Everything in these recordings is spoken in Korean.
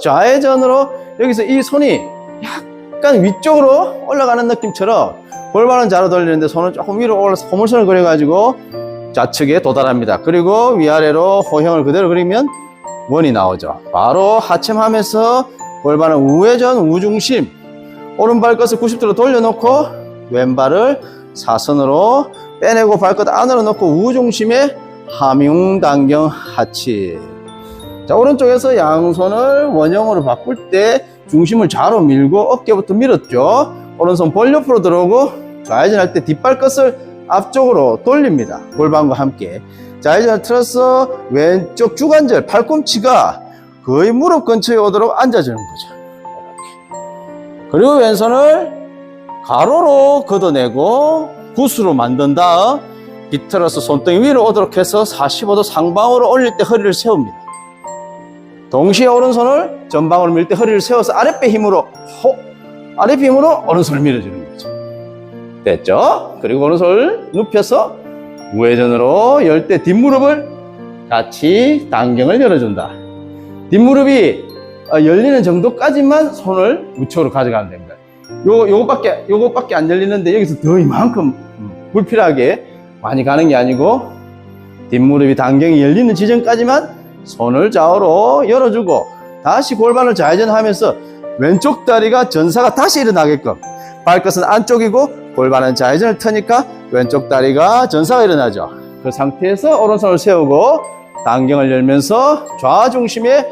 좌회전으로 여기서 이 손이 약간 위쪽으로 올라가는 느낌처럼 골반은 자로 돌리는데 손을 조금 위로 올라서 호물선을 그려가지고 좌측에 도달합니다. 그리고 위아래로 호형을 그대로 그리면 원이 나오죠. 바로 하침하면서 골반은 우회전 우중심 오른발 끝을 90도로 돌려놓고 왼발을 사선으로 빼내고 발끝 안으로 넣고 우중심에 함융 당경 하치 자 오른쪽에서 양손을 원형으로 바꿀 때 중심을 좌로 밀고 어깨부터 밀었죠 오른손 볼 옆으로 들어오고 좌회전할 때 뒷발 끝을 앞쪽으로 돌립니다 골반과 함께 좌회전을 틀어서 왼쪽 주관절 팔꿈치가 거의 무릎 근처에 오도록 앉아주는 거죠. 그리고 왼손을 가로로 걷어내고 붓으로 만든 다음 비틀어서 손등이 위로 오도록 해서 45도 상방으로 올릴 때 허리를 세웁니다. 동시에 오른손을 전방으로 밀 때 허리를 세워서 아랫배 힘으로 호, 아랫배 힘으로 오른손을 밀어주는 거죠. 됐죠? 그리고 오른손을 눕혀서 우회전으로 열 때 뒷무릎을 같이 당경을 열어준다. 뒷무릎이 어, 열리는 정도까지만 손을 우측으로 가져가면 됩니다. 요, 요것밖에, 요것밖에 안 열리는데 여기서 더 이만큼 음, 불필요하게 많이 가는 게 아니고 뒷무릎이 당경이 열리는 지점까지만 손을 좌우로 열어주고 다시 골반을 좌회전하면서 왼쪽 다리가 전사가 다시 일어나게끔 발끝은 안쪽이고 골반은 좌회전을 트니까 왼쪽 다리가 전사가 일어나죠. 그 상태에서 오른손을 세우고 당경을 열면서 좌중심에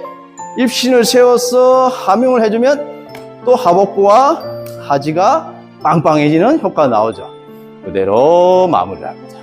입신을 세워서 함용을 해주면 또 하복부와 하지가 빵빵해지는 효과가 나오죠. 그대로 마무리를 합니다.